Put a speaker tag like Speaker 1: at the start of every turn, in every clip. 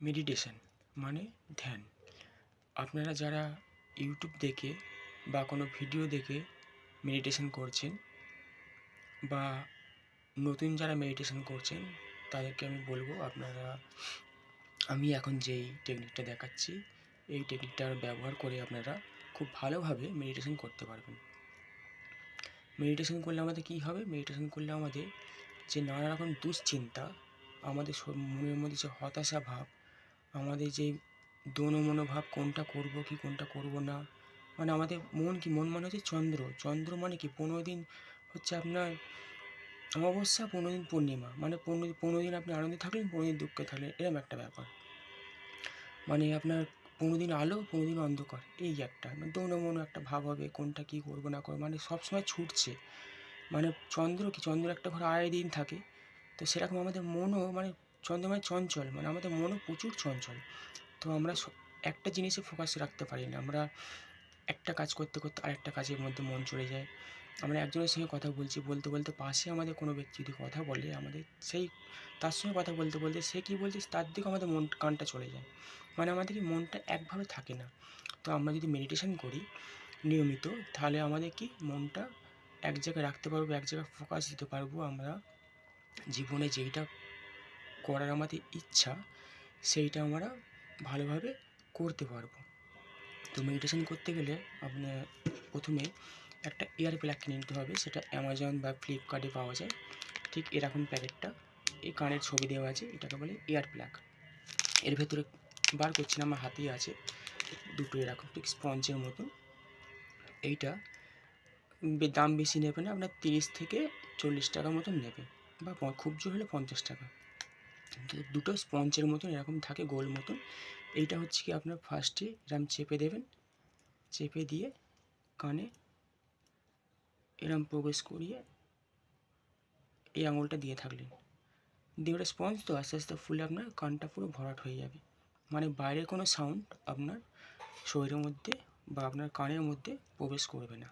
Speaker 1: Meditation মানে ধ্যান। আপনারা যারা ইউটিউব দেখে বা কোনো ভিডিও দেখে মেডিটেশন করছেন বা নতুন যারা মেডিটেশন করছেন, তাদেরকে আমি বলব আপনারা, আমি এখন যেই টেকনিকটা দেখাচ্ছি, এই টেকনিকটার ব্যবহার করে আপনারা খুব ভালোভাবে মেডিটেশন করতে পারবেন। মেডিটেশন করলে আমাদের কী হবে? মেডিটেশন করলে আমাদের যে নানা রকম দুশ্চিন্তা, আমাদের মনের মধ্যে যে হতাশা ভাব আমাদের যে দোনো মনোভাব কোনটা করব কি, কোনটা করব না মানে আমাদের মন কি, মন মানে হচ্ছে চন্দ্র। চন্দ্র মানে কি? পনেরো দিন হচ্ছে আপনার অমাবস্যা, পনেরো দিন পূর্ণিমা। মানে পনেরো পনেরো দিন আপনি আনন্দে থাকলেন, পনেরো দিন দুঃখে থাকলেন এরকম একটা ব্যাপার। মানে আপনার পনেরো দিন আলো, পনেরো দিন অন্ধকার, এই একটা। মানে দোনো মনো একটা ভাব হবে, কোনটা কী করব, না করব মানে সবসময় ছুটছে। মানে চন্দ্র কি? চন্দ্র একটা ঘরে আড়াই দিন থাকে। তো সেরকম আমাদের মনও মানে চন্দ্র মানে চঞ্চল মানে আমাদের মনও প্রচুর চঞ্চল। তো আমরা একটা জিনিসে ফোকাস রাখতে পারি না। আমরা একটা কাজ করতে করতে আরেকটা কাজের মধ্যে মন চলে যায়। আমরা একজনের সঙ্গে কথা বলছি, বলতে বলতে পাশে আমাদের কোনো ব্যক্তি যদি কথা বলে, আমাদের সেই, তার সঙ্গে কথা বলতে বলতে সে কী বলছে, তার দিকে আমাদের মন, কানটা চলে যায়। মানে আমাদের কি মনটা একভাবে থাকে না। তো আমরা যদি মেডিটেশন করি নিয়মিত, তাহলে আমাদের কি মনটা এক জায়গায় রাখতে পারব, এক জায়গায় ফোকাস দিতে পারব আমরা। জীবনে যেইটা করার আমাদের ইচ্ছা, সেইটা আমরা ভালোভাবে করতে পারব। তো মেডিটেশন করতে গেলে আপনার প্রথমে একটা এয়ার প্লাগ কিনে নিতে হবে, সেটা অ্যামাজন বা ফ্লিপকার্টে পাওয়া যায়। ঠিক এরকম প্যাকেটটা, এই কানের ছবি দেওয়া আছে, এটাকে বলে এয়ার প্লাগ এর ভেতরে বার করছি না, আমার হাতেই আছে, দুটো এরকম, ঠিক স্পঞ্জের মতন এইটা দাম বেশি নেবে না আপনার তিরিশ থেকে চল্লিশ টাকার মতন নেবে, বা খুব জোর হলে পঞ্চাশ টাকা। দুটো স্পঞ্জের মতন, এরকম থাকে গোল মতন। এইটা হচ্ছে কি আপনার ফার্স্টে এরম চেপে দেবেন। চেপে দিয়ে কানে এরম প্রবেশ করিয়ে এই আঙুলটা দিয়ে থাকলেন। দিয়ে ওটা স্পঞ্জ তো আস্তে আস্তে ফুলে আপনার কানটা পুরো ভরাট হয়ে যাবে। মানে বাইরের কোনো সাউন্ড আপনার শরীরের মধ্যে বা আপনার কানের মধ্যে প্রবেশ করবে না।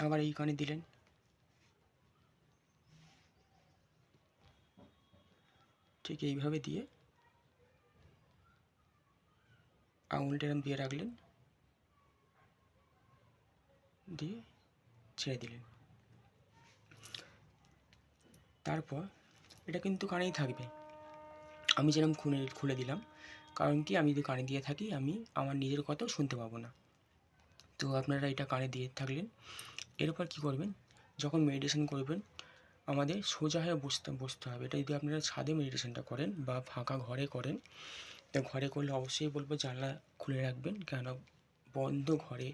Speaker 1: আবার এই কানে দিলেন। ঠিক এইভাবে দিয়ে আঙুলটা এরম দিয়ে রাখলেন। দিয়ে ছেড়ে দিলেন। তারপর এটা কিন্তু কানেই থাকবে। আমি যেরকম খুলে খুলে দিলাম, কারণ কি আমি যদি কানে দিয়ে থাকি, আমি আমার নিজের কথাও শুনতে পাবো না। তো আপনারা এটা কানে দিয়ে থাকলেন। এরপর কি করবেন? যখন মেডিটেশন করবেন আমাদের সোজা হয়ে বসতে বসতে হবে। এটা যদি আপনারা ছাদে মেডিটেশনটা করেন বা ফাঁকা ঘরে করেন, তো ঘরে করলে অবশ্যই বলব জানলা খুলে রাখবেন। কেন বন্ধ ঘরে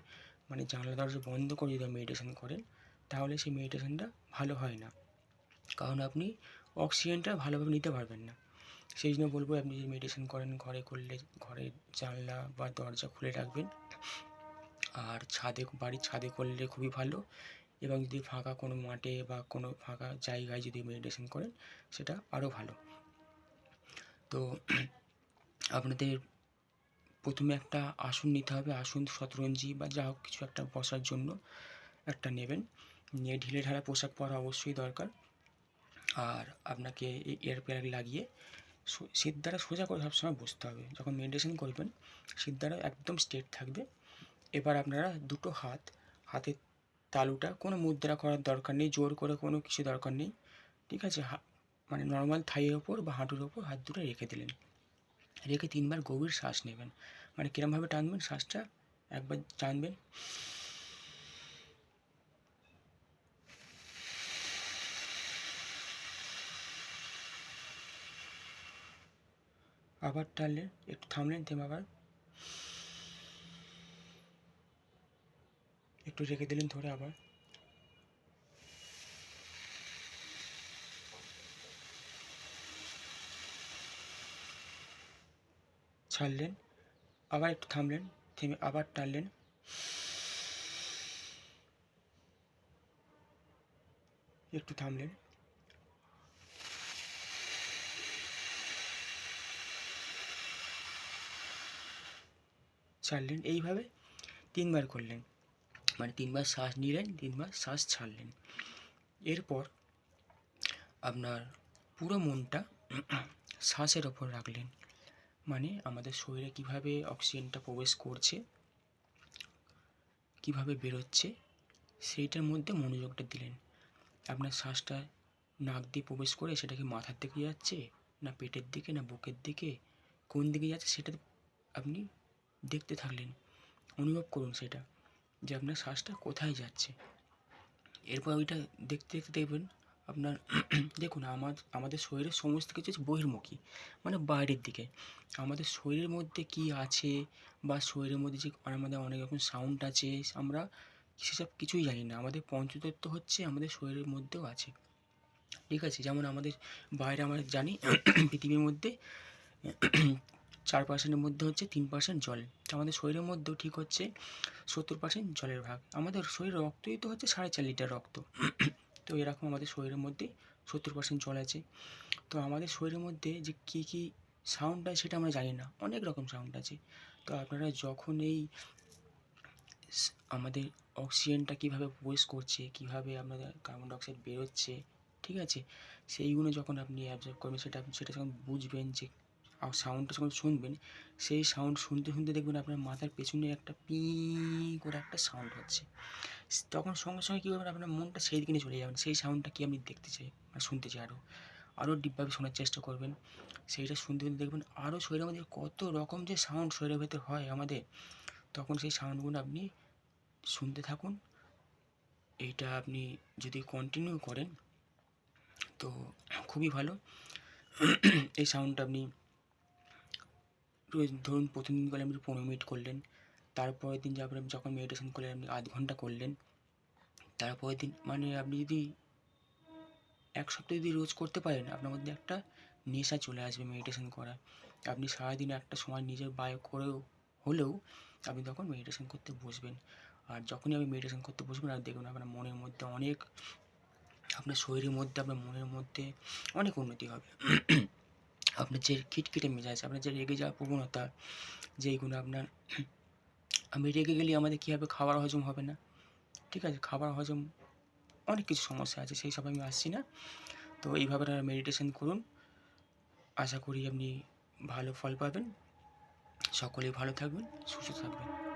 Speaker 1: মানে জানলা দরজা বন্ধ করে যদি মেডিটেশন করেন, তাহলে সেই মেডিটেশনটা ভালো হয় না। কারণ আপনি অক্সিজেনটা ভালোভাবে নিতে পারবেন না। সেই জন্য বলব আপনি যদি মেডিটেশন করেন, ঘরে করলে ঘরের জানলা বা দরজা খুলে রাখবেন। আর ছাদে, বাড়ির ছাদে করলে খুবই ভালো। এবং যদি ফাঁকা কোনো মাঠে বা কোনো ফাঁকা জায়গায় যদি মেডিটেশন করেন, সেটা আরও ভালো। তো আপনাদের প্রথমে একটা আসন নিতে হবে, আসন শতরঞ্জি বা যা হোক কিছু একটা বসার জন্য একটা নেবেন। নিয়ে ঢিলে ঢালা পোশাক পরা অবশ্যই দরকার। আর আপনাকে এই এয়ার প্যাক লাগিয়ে সো- সিদ্ধারা সোজা করে সবসময় বসতে হবে। যখন মেডিটেশন করবেন সিদ্ধারা একদম স্ট্রেট থাকবে। এবার আপনারা দুটো হাত, হাতের তালুটা, কোনো মুদ্রা করার দরকার নেই, জোর করে কোনো কিছু দরকার নেই, ঠিক আছে? মানে নর্মাল থাইয়ের ওপর বা হাঁটুর ওপর হাত দুটো রেখে দিলেন। রেখে তিনবার গভীর শ্বাস নেবেন। মানে কিরমভাবে টানবেন শ্বাসটা? একবার টানবেন। আবার টানলেন, একটু থামলেন, থেমে আবার। একটু রেখে দিলেন ধরে আবার। ছাড়লেন, আবার একটু থামলেন, থেমে আবার টানলেন। একটু থামলেন। ছাড়লেন, এইভাবে তিনবার করলেন। মানে তিনবার শ্বাস নিলেন, তিনবার শ্বাস ছাড়লেন। এরপর আপনার পুরো মনটা শ্বাসের ওপর রাখলেন। মানে আমাদের শরীরে কীভাবে অক্সিজেনটা প্রবেশ করছে, কীভাবে বেরোচ্ছে, সেইটার মধ্যে মনোযোগটা দিলেন। আপনার শ্বাসটা নাক দিয়ে প্রবেশ করে সেটাকে মাথার দিকে যাচ্ছে, না পেটের দিকে, না বুকের দিকে, কোন দিকে যাচ্ছে সেটা আপনি দেখতে থাকলেন। অনুভব করুন সেটা। যে আপনার শ্বাসটা কোথায় যাচ্ছে। এরপর ওইটা দেখতে দেখতে দেখবেন আপনার দেখুন আমার, আমাদের শরীরের সমস্ত কিছু বহির্মুখী মানে বাইরের দিকে। আমাদের শরীরের মধ্যে কি আছে বা শরীরের মধ্যে যে আমাদের অনেক রকম সাউন্ড আছে, আমরা সেসব কিছুই জানি না। আমাদের পঞ্চতত্ত্ব হচ্ছে আমাদের শরীরের মধ্যেও আছে। ঠিক আছে? যেমন আমাদের বাইরে আমরা জানি পৃথিবীর মধ্যে চার পার্সেন্টের মধ্যে হচ্ছে তিন পার্সেন্ট জল। আমাদের শরীরের মধ্যেও ঠিক হচ্ছে সত্তর পার্সেন্ট জলের ভাগ। আমাদের শরীরের রক্তই তো হচ্ছে সাড়ে চার লিটার রক্ত। তো এরকম আমাদের শরীরের মধ্যে সত্তর পার্সেন্ট জল আছে। তো আমাদের শরীরের মধ্যে যে কী কী সাউন্ড আছে সেটা আমরা জানি না। অনেক রকম সাউন্ড আছে। তো আপনারা যখন এই আমাদের অক্সিজেনটা কীভাবে প্রবেশ করছে, কীভাবে আপনাদের কার্বন ডাইঅক্সাইড বেরোচ্ছে, ঠিক আছে? সেইগুলো যখন আপনি অ্যাবজর্ব করবেন, সেটা আপনি সেটা যখন বুঝবেন যে সাউন্ডটা যখন শুনবেন, সেই সাউন্ড শুনতে শুনতে দেখবেন আপনার মাথার পেছনে একটা পি করে একটা সাউন্ড হচ্ছে। তখন সঙ্গে সঙ্গে কী করবেন আপনার মনটা সেই দিকে নিয়ে চলে যাবেন সেই সাউন্ডটা কি আপনি দেখতে চাই মানে শুনতে চাই আরও আরও ডিপভাবে শোনার চেষ্টা করবেন। সেইটা শুনতে শুনতে দেখবেন আরও শরীরের মধ্যে কত রকম যে সাউন্ড শরীরের ভেতর হয় আমাদের, তখন সেই সাউন্ডগুলো আপনি শুনতে থাকুন। এইটা আপনি যদি কন্টিনিউ করেন, তো খুবই ভালো। এই সাউন্ডটা আপনি ধরুন প্রতিদিন করে আপনি পনেরো মিনিট করলেন, তারপরের দিন যখন যখন মেডিটেশন করলেন, আপনি আধ ঘণ্টা করলেন, তারপরের দিন মানে আপনি যদি এক সপ্তাহ যদি রোজ করতে পারেন, আপনার মধ্যে একটা নেশা চলে আসবে মেডিটেশন করা আপনি সারাদিন একটা সময় নিজের বায় করেও হলেও আপনি তখন মেডিটেশন করতে বসবেন। আর যখনই আপনি মেডিটেশন করতে বসবেন, আর দেখবেন আপনার মনের মধ্যে অনেক, আপনার শরীরের মধ্যে, আপনার মনের মধ্যে অনেক উন্নতি হবে। আপনার যে খিটখিটে মেজাজ, আপনার যে রেগে যাওয়ার প্রবণতা যেইগুলো আপনার, আমি রেগে গেলে আমাদের কী হবে? খাবার হজম হবে না। ঠিক আছে খাবার হজম অনেক কিছু সমস্যা আছে, সেই সব আমি আসছি না। তো এইভাবে আপনারা মেডিটেশন করুন। আশা করি আপনি ভালো ফল পাবেন। সকলেই ভালো থাকবেন, সুস্থ থাকবেন।